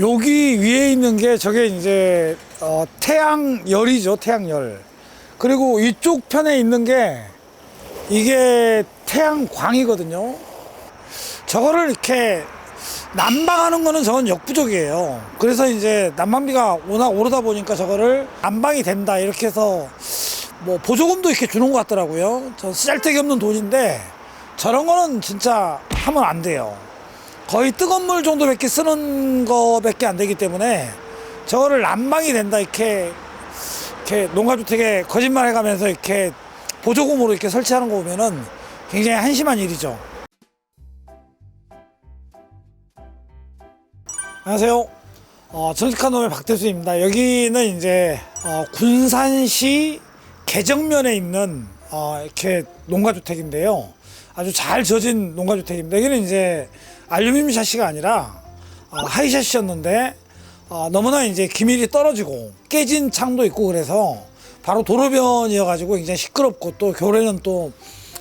여기 위에 있는 게 저게 이제 어, 태양열이죠, 태양열. 그리고 이쪽 편에 있는 게 이게 태양광이거든요. 저거를 이렇게 난방하는 거는 저건 역부족이에요. 그래서 이제 난방비가 워낙 오르다 보니까 저거를 난방이 된다 이렇게 해서 뭐 보조금도 이렇게 주는 것 같더라고요. 저 쓰잘데기 없는 돈인데 저런 거는 진짜 하면 안 돼요. 거의 뜨거운 물 정도밖에 쓰는 거밖에 안 되기 때문에 저거를 난방이 된다 이렇게 이렇게 농가주택에 거짓말 해가면서 이렇게 보조금으로 이렇게 설치하는 거 보면은 굉장히 한심한 일이죠. 안녕하세요. 어, 정직한 놈의 박대수입니다. 여기는 이제 어, 군산시 개정면에 있는 어, 이렇게 농가주택인데요. 아주 잘 져진 농가주택입니다. 여기는 이제 알루미늄 샤시가 아니라 어, 하이 샤시였는데 어, 너무나 이제 기밀이 떨어지고 깨진 창도 있고 그래서 바로 도로변이어가지고 굉장히 시끄럽고 또 겨울에는 또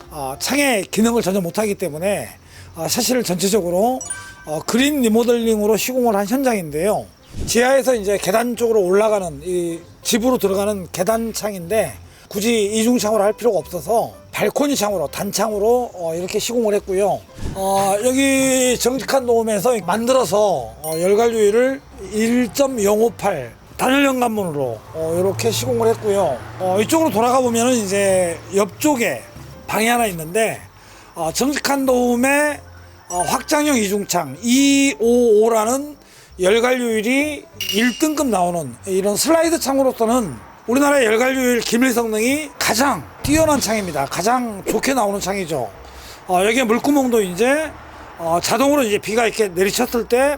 어, 창의 기능을 전혀 못하기 때문에 어, 샤시를 전체적으로 어, 그린 리모델링으로 시공을 한 현장인데요. 지하에서 이제 계단 쪽으로 올라가는 이 집으로 들어가는 계단 창인데 굳이 이중 창으로 할 필요가 없어서 발코니 창으로 단창으로 어, 이렇게 시공을 했고요. 어, 여기 정직한 도움에서 만들어서 어, 열관류율을 1.058 단열 현관문으로 어, 이렇게 시공을 했고요. 어, 이쪽으로 돌아가 보면은 이제 옆쪽에 방이 하나 있는데 어, 정직한 도움의 어, 확장형 이중창 255라는 열관료율이 1등급 나오는 이런 슬라이드 창으로서는 우리나라의 열관료율 기밀 성능이 가장 뛰어난 창입니다. 가장 좋게 나오는 창이죠. 어, 여기에 물구멍도 이제 어, 자동으로 이제 비가 이렇게 내리쳤을 때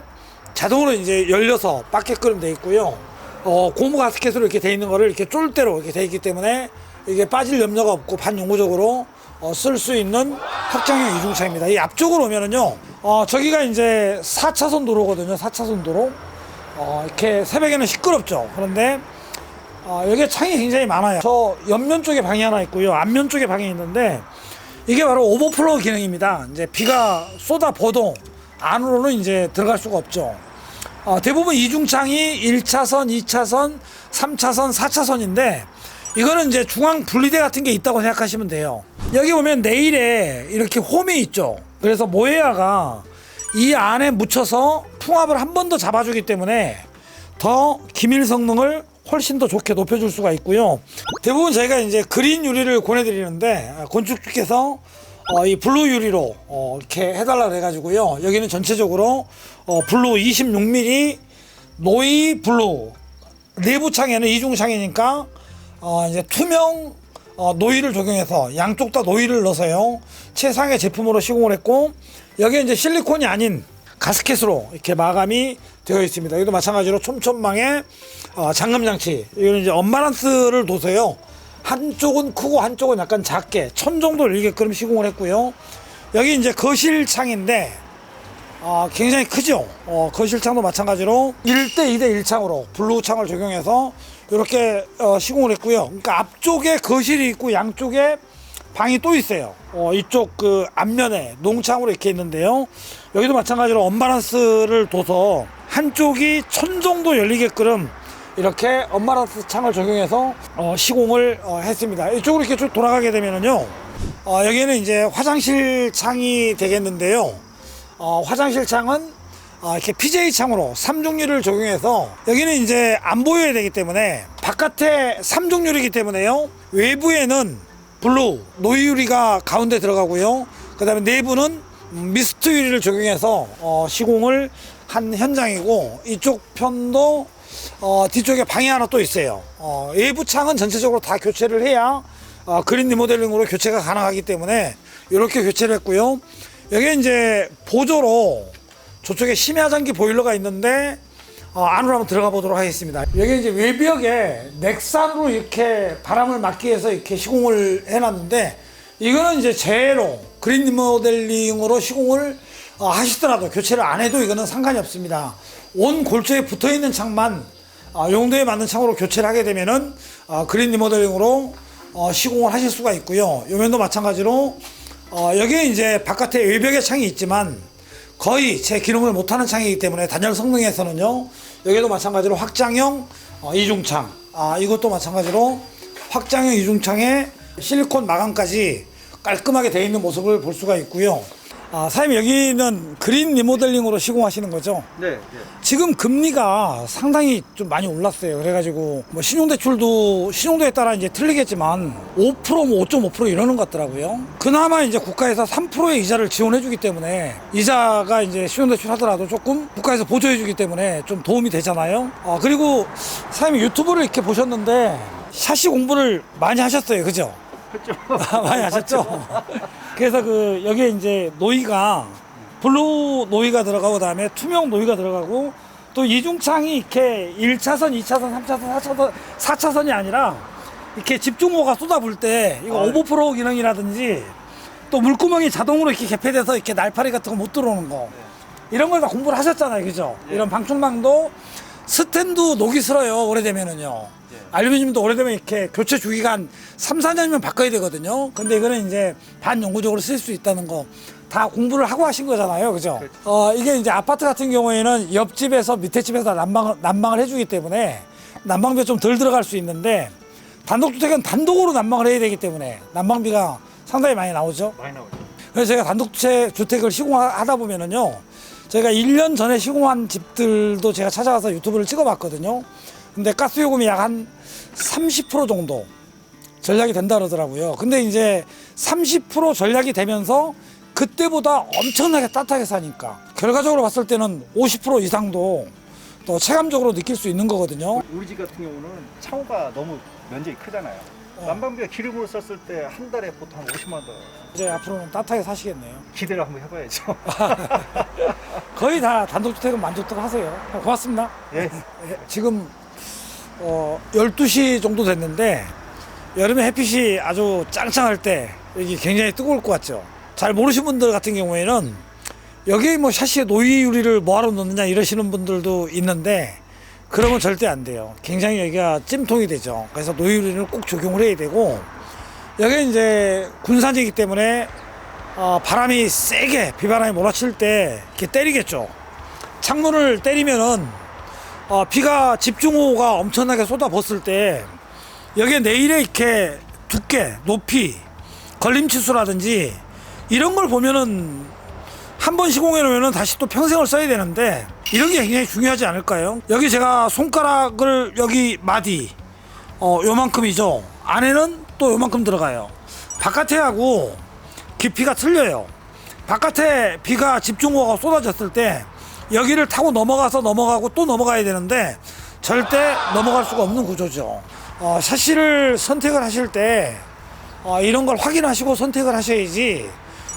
자동으로 이제 열려서 빠게끔 돼 있고요. 어, 고무 가스켓으로 이렇게 돼 있는 거를 이렇게 쫄대로 이렇게 돼 있기 때문에 이게 빠질 염려가 없고 반영구적으로 어, 쓸 수 있는 확장형 이중차입니다. 이 앞쪽으로 오면은요, 어, 저기가 이제 4차선 도로거든요. 4차선 도로. 어, 이렇게 새벽에는 시끄럽죠. 그런데 어, 여기에 창이 굉장히 많아요. 저 옆면 쪽에 방이 하나 있고요. 앞면 쪽에 방이 있는데 이게 바로 오버플로우 기능입니다. 이제 비가 쏟아 부어도 안으로는 이제 들어갈 수가 없죠. 어, 대부분 이중창이 1차선, 2차선, 3차선, 4차선인데 이거는 이제 중앙 분리대 같은 게 있다고 생각하시면 돼요. 여기 보면 내일에 이렇게 홈이 있죠. 그래서 모에아가 이 안에 묻혀서 풍압을 한 번 더 잡아주기 때문에 더 기밀 성능을 훨씬 더 좋게 높여줄 수가 있고요. 대부분 저희가 이제 그린 유리를 권해드리는데 아, 건축주께서 어, 이 블루 유리로 어, 이렇게 해달라 그래가지고요. 여기는 전체적으로 어, 블루 26mm 노이 블루 내부 창에는 이중 창이니까 어, 이제 투명 어, 노이를 적용해서 양쪽 다 노이를 넣어서요 최상의 제품으로 시공을 했고 여기에 이제 실리콘이 아닌 가스켓으로 이렇게 마감이 되어 있습니다. 여기도 마찬가지로 촘촘망에 어, 잠금 장치 이거는 이제 언바란스를 둬서요 한쪽은 크고 한쪽은 약간 작게 천 정도 일게끔 시공을 했고요. 여기 이제 거실 창인데 아, 굉장히 크죠. 어, 거실 창도 마찬가지로 1대 2대 1창으로 블루 창을 적용해서 이렇게 어, 시공을 했고요. 그러니까 앞쪽에 거실이 있고 양쪽에 방이 또 있어요. 어, 이쪽 그 앞면에 농창으로 이렇게 있는데요. 여기도 마찬가지로 언바란스를 둬서 한쪽이 천 정도 열리게끔 이렇게 언바란스 창을 적용해서 어, 시공을 어, 했습니다. 이쪽으로 이렇게 쭉 돌아가게 되면은요. 어, 여기는 이제 화장실 창이 되겠는데요. 어, 화장실 창은 어, 이렇게 PJ 창으로 3종류를 적용해서 여기는 이제 안 보여야 되기 때문에 바깥에 3종류이기 때문에요. 외부에는 블루 노이 유리가 가운데 들어가고요. 그다음에 내부는 음, 미스트 유리를 적용해서 어, 시공을 한 현장이고 이쪽 편도 어, 뒤쪽에 방이 하나 또 있어요. 어, 외부 창은 전체적으로 다 교체를 해야 어, 그린 리모델링으로 교체가 가능하기 때문에 이렇게 교체를 했고요. 여기 이제 보조로 저쪽에 심야전기 보일러가 있는데 어, 안으로 한번 들어가 보도록 하겠습니다. 여기 이제 외벽에 넥산으로 이렇게 바람을 막기 위해서 이렇게 시공을 해놨는데 이거는 이제 제로 그린 리모델링으로 시공을 어, 하시더라도 교체를 안 해도 이거는 상관이 없습니다. 온 골조에 붙어 있는 창만 어, 용도에 맞는 창으로 교체를 하게 되면은 어, 그린 리모델링으로 어, 시공을 하실 수가 있고요. 요 면도 마찬가지로 어, 여기에 이제 바깥에 외벽에 창이 있지만 거의 제 기능을 못하는 창이기 때문에 단열 성능에서는요 여기도 마찬가지로 확장형 어, 이중창. 아 이것도 마찬가지로 확장형 이중창에 실리콘 마감까지 깔끔하게 되어 있는 모습을 볼 수가 있고요 아, 사장님 여기는 그린 리모델링으로 시공하시는 거죠? 네, 네. 지금 금리가 상당히 좀 많이 올랐어요. 그래가지고 뭐 신용대출도 신용도에 따라 이제 틀리겠지만 5%뭐 5.5% 이러는 것 같더라고요. 그나마 이제 국가에서 3%의 이자를 지원해주기 때문에 이자가 이제 신용대출 하더라도 조금 국가에서 보조해주기 때문에 좀 도움이 되잖아요. 아 그리고 사장님 유튜브를 이렇게 보셨는데 샤시 공부를 많이 하셨어요, 그죠? 그렇죠. 많이 하셨죠? 그래서 그 여기에 이제 노이가 블루 노이가 들어가고 그다음에 투명 노이가 들어가고 또 이중창이 이렇게 1차선, 2차선, 3차선, 4차선, 4차선이 아니라 이렇게 집중호가 쏟아불 때 이거 아, 네. 오버프로 기능이라든지 또 물구멍이 자동으로 이렇게 개폐돼서 이렇게 날파리 같은 거 못 들어오는 거 이런 걸 다 공부를 하셨잖아요, 그죠? 네. 이런 방충망도 스텐도 녹이 슬어요, 오래되면은요. 네. 알루미늄도 오래되면 이렇게 교체 주기가 한 3, 4년이면 바꿔야 되거든요. 근데 이거는 이제 반영구적으로 쓸 수 있다는 거 다 공부를 하고 하신 거잖아요. 그죠? 그렇죠. 어, 이게 이제 아파트 같은 경우에는 옆집에서 밑에 집에서 난방을, 난방을 해주기 때문에 난방비가 좀 덜 들어갈 수 있는데 단독주택은 단독으로 난방을 해야 되기 때문에 난방비가 상당히 많이 나오죠. 많이 나오죠. 그래서 제가 단독주택 주택을 시공하다 보면은요, 저희가 1년 전에 시공한 집들도 제가 찾아가서 유튜브를 찍어봤거든요. 근데 가스 요금이 약 한 30% 정도 전략이 된다 그러더라고요. 근데 이제 30% 전략이 되면서 그때보다 엄청나게 따뜻하게 사니까 결과적으로 봤을 때는 50% 이상도 또 체감적으로 느낄 수 있는 거거든요. 우리 집 같은 경우는 창호가 너무 면적이 크잖아요. 어. 난방비가 기름으로 썼을 때 한 달에 보통 한 50만 원 이제 앞으로는 따뜻하게 사시겠네요. 기대를 한번 해봐야죠. 거의 다 단독주택은 만족들 하세요. 고맙습니다. 예. 예, 지금 어 12시 정도 됐는데 여름에 햇빛이 아주 짱짱할 때 여기 굉장히 뜨거울 것 같죠. 잘 모르시는 분들 같은 경우에는 여기 뭐 샤시에 노이 유리를 뭐하러 넣느냐 이러시는 분들도 있는데 그러면 절대 안 돼요. 굉장히 여기가 찜통이 되죠. 그래서 노이 유리를 꼭 적용을 해야 되고 여기 이제 군산이기 때문에 어, 바람이 세게 비바람이 몰아칠 때 이렇게 때리겠죠. 창문을 때리면은 어, 비가 집중호우가 엄청나게 쏟아붓을 때 여기에 내일에 이렇게 두께, 높이, 걸림치수라든지 이런 걸 보면은 한 번 시공해 놓으면 다시 또 평생을 써야 되는데 이런 게 굉장히 중요하지 않을까요? 여기 제가 손가락을 여기 마디 어 요만큼이죠. 안에는 또 요만큼 들어가요. 바깥에 하고 깊이가 틀려요. 바깥에 비가 집중호우가 쏟아졌을 때 여기를 타고 넘어가서 넘어가고 또 넘어가야 되는데 절대 넘어갈 수가 없는 구조죠. 어, 샤시를 선택을 하실 때 어, 이런 걸 확인하시고 선택을 하셔야지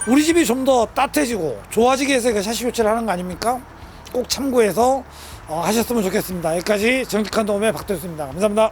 우리 집이 좀 더 따뜻해지고 좋아지게 해서 그 샤시 교체를 하는 거 아닙니까? 꼭 참고해서 어, 하셨으면 좋겠습니다. 여기까지 정직한 도움의 박대수입니다. 감사합니다.